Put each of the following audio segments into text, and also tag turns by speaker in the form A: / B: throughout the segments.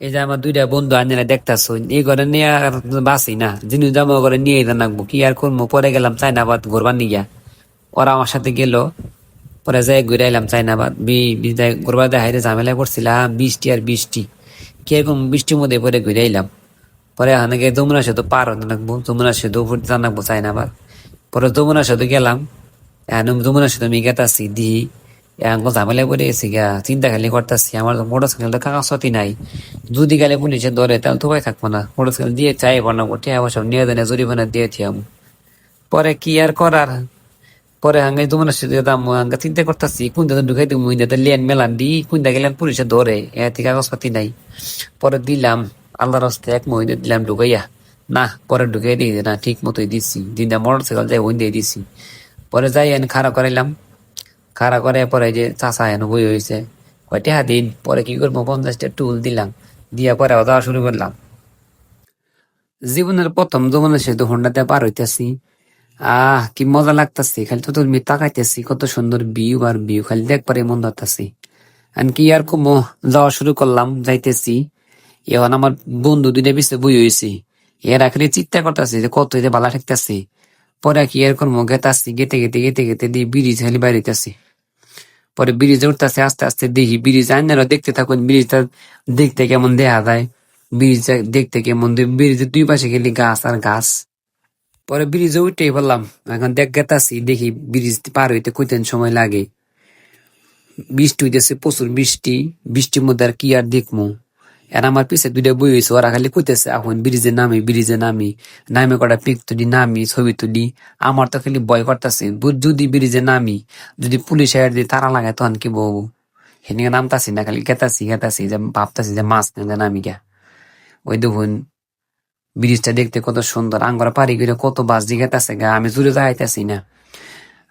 A: এই যে আমার দুইটা বন্ধু আনলে দেখতেছ, এই ঘরে নিয়ে আর বাসি না। জিনিস জামা করে নিয়ে যেতে নাকবো, কি আর করব পরে গেলাম চাইনাবাদ ঘুরবার নিয়ে ওরা আমার সাথে গেল, পরে যাই ঘুরে এলাম চাইনাবাদ ঘুরবার দেখাইতে ঝামেলায় পড়ছিলাম, বৃষ্টি আর বৃষ্টি। কীরকম বৃষ্টির মধ্যে পরে ঘুরে এলাম পরে হানাকে যমুনা সেতু পার হতে লাগবো যমুনা সেতু দিয়ে নাকবো চাইনাবাদ পরে যমুনা সেতু গেলাম, এখন যমুনা সেতু আমি গেতাছি দি এখন ঝামেলায় পড়ে গেছি গা, চিন্তা খালি করতেছি, আমার মোটর সাইকেল তো কাগজপাতি নাই। যদি গেলে পুলিশে ধরে, তাহলে তো থাকব না। মোটর সাইকেল দিয়ে চাই বানাবো টিয়া বসব নিয়ে দেনে জরিমানা দিয়ে থিয়াম পরে কি আর করার? পরে হাঙ্গে যমুনা সেতু দাম হাঙ্গা চিন্তা করতেছি কোন দিকে ঢুকাই দিব মুই লেন মেলান দি কোন দিকে গেলেন পুলিশে ধরে, এ থেকে কাগজপাতি নাই। পরে দিলাম, আল্লাহর হস্তে এক মহিনে দিলাম ঢুকাইয়া, না, পরে ঢুকাই দিই না ঠিক মতোই দিচ্ছি দিনটা মোটর সাইকেল যাই ওই দিয়ে দিছি। পরে যাই, এনে খাড়া করাইলাম। খাড়া করে পরে যে চাষা এনে বই হয়েছে কয়টা দিন, পরে কি করব? পঞ্চাশটা টুল দিলাম, দিয়া পরে যাওয়া শুরু করলাম। জীবনের প্রথম যমুনা সেতু হোন্ডাতে পার হইতেছি। আহ, কি মজা লাগতেছে, খালি তো তুমি তাকাইতেছি, কত সুন্দর ভিউ আর ভিউ খালি দেখবারে মন ধরতেছি। কি আর কমো, যাওয়া শুরু করলাম, যাইতেছি। এখন আমার বন্ধু দুইটা পিছিয়ে বই হয়েছি এরা খালি চিন্তা করতেছে যে কত বালা ঠেকতেছে। পরে কি আর করব গেতাছি, গেতে গেতে গেতে গেতে দিয়ে ব্রিজ খালি বাইরেতেছি পরে ব্রিজে উঠতেছে, আস্তে আস্তে দেখি ব্রিজ আইনারা দেখতে থাকুন, ব্রিজটা দেখতে কেমন দেখা যায়। ব্রিজ দেখতে কেমন ব্রিজের দুই পাশে গেলি গাছ আর গাছ। পরে ব্রিজে উঠেই বললাম, এখন দেখ দেখি ব্রিজ পার হইতে কইতেন সময় লাগে। বৃষ্টি হইতেছে, প্রচুর বৃষ্টি। বৃষ্টির মধ্যে আর কি আর দেখমু? আর আমার পিছে দুইটা বই হয়েছে ওরা খালি কইতেছে এখন ব্রিজে নামি ব্রিজে নামি নামে কটা পিক তুলি নামি ছবি তুলি আমার তো খালি ভয় করতেছে যদি ব্রিজে নামি যদি পুলিশ আয়ার দিয়ে তারা লাগায় তখন কি বউ সেদিকে নামতাছি না খালি গেতাছি গেতাছি যে ভাবতাছি যে মাছ নিয়ে নামি গা ওই দেখুন ব্রিজটা দেখতে কত সুন্দর আঙ্গরা পারি করে কত বাস দিয়ে গেতাছে গা আমি জুড়ে যাইতাছি না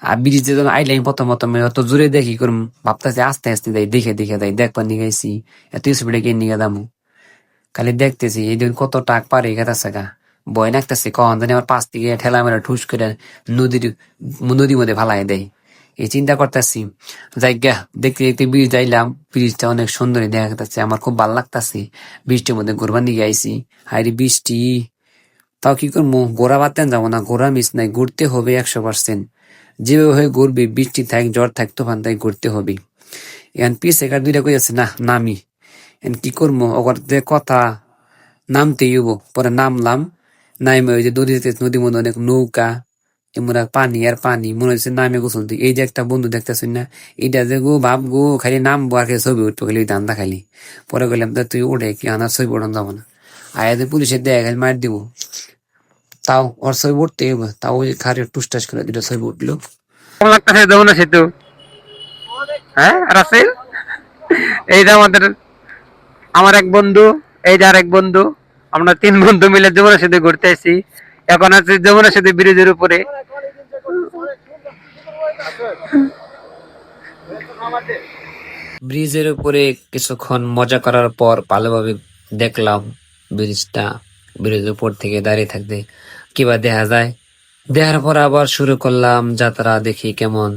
A: আর ব্রিজে যখন আইলাম প্রথম প্রথম অত জোরে দেখি করুম ভাবতাছি আস্তে আস্তে যাই দেখে দেখে যাই দেখবার নিয়ে গেছি এত স্পিডে কে নিয়ে দামু খালি দেখতেছি, এই দিন কত টাক পারে গেতাছে গা। বয় নাকতেছে কখন জানি আমার পাশ থেকে ঠেলা মেলা ঠুস করে নদীর নদীর মধ্যে ভালাই দেয়। এই চিন্তা করতেছি যাই গা দেখতে দেখতে ব্রিজ যাইলাম, ব্রিজটা অনেক সুন্দর দেখা যাচ্ছে আমার খুব ভালো লাগতাছে। বৃষ্টির মধ্যে ঘুরবার দিকে আইসি হাইরে বৃষ্টি, তাও কি করব ঘোরা বাদতেন যাব না ঘোরা মিস নাই, ঘুরতে হবে একশো পার্সেন্ট। যেভাবে ঘুরবি, বৃষ্টি থাক জ্বর থাক, তোফান তাই ঘুরতে হবে এখন পিস একার দুইটা কই আছে না, নামি। এখন কি করব ওর যে কথা নামতে হব পরে নামলাম। নামে ওই যে নদীতে নদীর মধ্যে অনেক নৌকা এমন আর পানি আর পানি, মনে হচ্ছে নামে গোসল এই যে একটা বন্ধু দেখতেছি না এটা যে গো ভাব গো, খালি নামবো আর খালি ছবি উঠবো, খালি ধান্দা খালি। পরে গেলাম তা তুই উঠে কি আনার ছবি ওঠান যাব না? আয়াদের পুলিশের দেয় খালি মার দিব। তাও ওর ছবি উঠতে হবে তাও ওই খারে টুসটাস করে দুটো ছবি উঠল।
B: কেমন লাগতেছে? যমুনা সেতু? হ্যাঁ রাসেল? এই যে আমাদের আমার এক বন্ধু, এই যে আর এক বন্ধু, আমরা তিন বন্ধু মিলে যমুনা সেতু ঘুরতে আসি। এখন আছে যমুনা সেতু ব্রিজের উপরে।
A: ব্রিজের উপরে কিছুক্ষণ মজা করার পর ভালোভাবে দেখলাম ব্রিজটা, ব্রিজের উপর থেকে দাঁড়িয়ে থাকতে কিবা দেখা যায়। দেখার পর আবার শুরু করলাম যাত্রা, দেখি কেমন।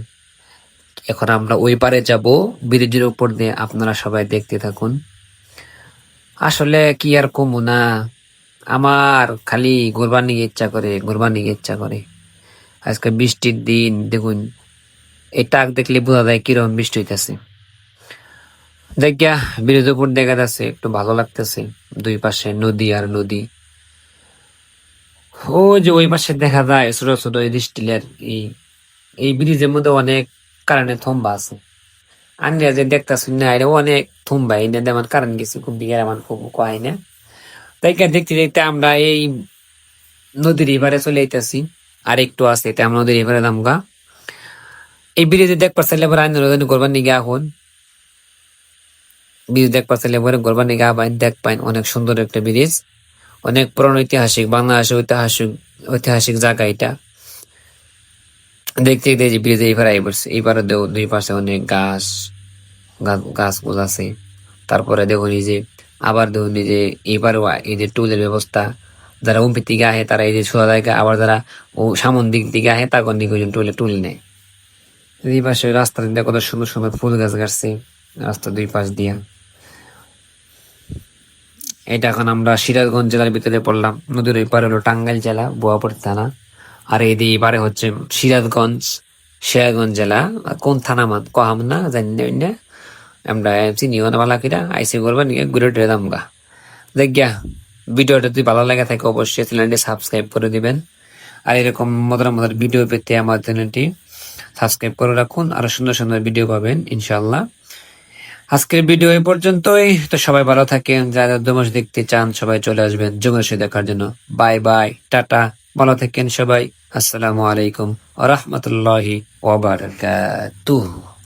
A: এখন আমরা ওই পারে যাব, ব্রিজের উপর দিয়ে আপনারা সবাই দেখতে থাকুন। আসলে কি আর কমু না। আমার খালি ঘুরবার নিয়ে ইচ্ছা করে ঘুরবার নিয়ে ইচ্ছা করে। আজকে বৃষ্টির দিন, দেখুন, এই টাক দেখলে বোঝা যায় কীরকম বৃষ্টি হইতেছে। দেখিয়া ব্রিজের উপর দেখা যাচ্ছে একটু ভালো লাগতেছে, দুই পাশে নদী আর নদী। ও যে ওই পাশে দেখা যায় ছোট ছোট এই স্টিলের এই এই ব্রিজের মধ্যে অনেক কারণে থম্বা আছে। আন্ডিয়া যে দেখতেছি না এটা অনেক এই না, যেমন কারণ গেছে খুব বিঘের আমার খুব কয় না। তাই দেখতে দেখতে আমরা এই নদীর এবারে চলে আইতেছি আর একটু আছে এটা আমরা নদীর এবারে দামগা এই ব্রিজে দেখ পারছিলে এবার আইন করবার নিগে এখন ব্রিজ দেখ পারছিলে এবারে করবার নিগে আবার দেখ পাইন অনেক সুন্দর একটা ব্রিজ। অনেক পুরনো ঐতিহাসিক, বাংলাদেশের ঐতিহাসিক ঐতিহাসিক জায়গা এটা। দেখতে দেখতে যে ব্রিজে আই পড়ছে এইবারে দেও দুই পাশে অনেক গাছ গাছ গুছ আছে। তারপরে দেখুন এই যে আবার দেখুন এই যে এইবারও এই যে টুলের ব্যবস্থা। যারা উম্পির দিকে আহে, তারা এই যে ছোয়া জায়গা, আবার যারা ও সামন দিক দিকে আহে, তার দিকে ওই টুলে টুল নেয়। এই পাশে রাস্তা দিয়ে কত সুন্দর সুন্দর ফুল গাছ গাছছে রাস্তা দুই পাশ দিয়া। এটা এখন আমরা সিরাজগঞ্জ জেলার ভিতরে পড়লাম। নদীর ওই পারে হলো টাঙ্গাইল জেলা, বোয়াপুর থানা। আর এই দিয়ে হচ্ছে সিরাজগঞ্জ সিরাজগঞ্জ জেলা কোন থানা কহাম না জানি না, আমরা চিনিও না বালাকিরা আইসি করবেন ঘুরে টুরে দাম গা। দেখ ভিডিওটা যদি ভালো লাগে থাকে অবশ্যই চ্যানেলটি সাবস্ক্রাইব করে দিবেন। আর এরকম মজার মজার ভিডিও পেতে আমার চ্যানেলটি সাবস্ক্রাইব করে রাখুন আরও সুন্দর সুন্দর ভিডিও পাবেন ইনশাল্লাহ আজকের ভিডিও এই পর্যন্তই। তো সবাই ভালো থাকেন যারা দুমাস দেখতে চান সবাই চলে আসবেন। যুগেশে দেখার জন্য। Bye bye tata. ভালো থাকেন সবাই। আসসালামু আলাইকুম ওয়া রাহমাতুল্লাহি ওয়া বারাকাতুহু।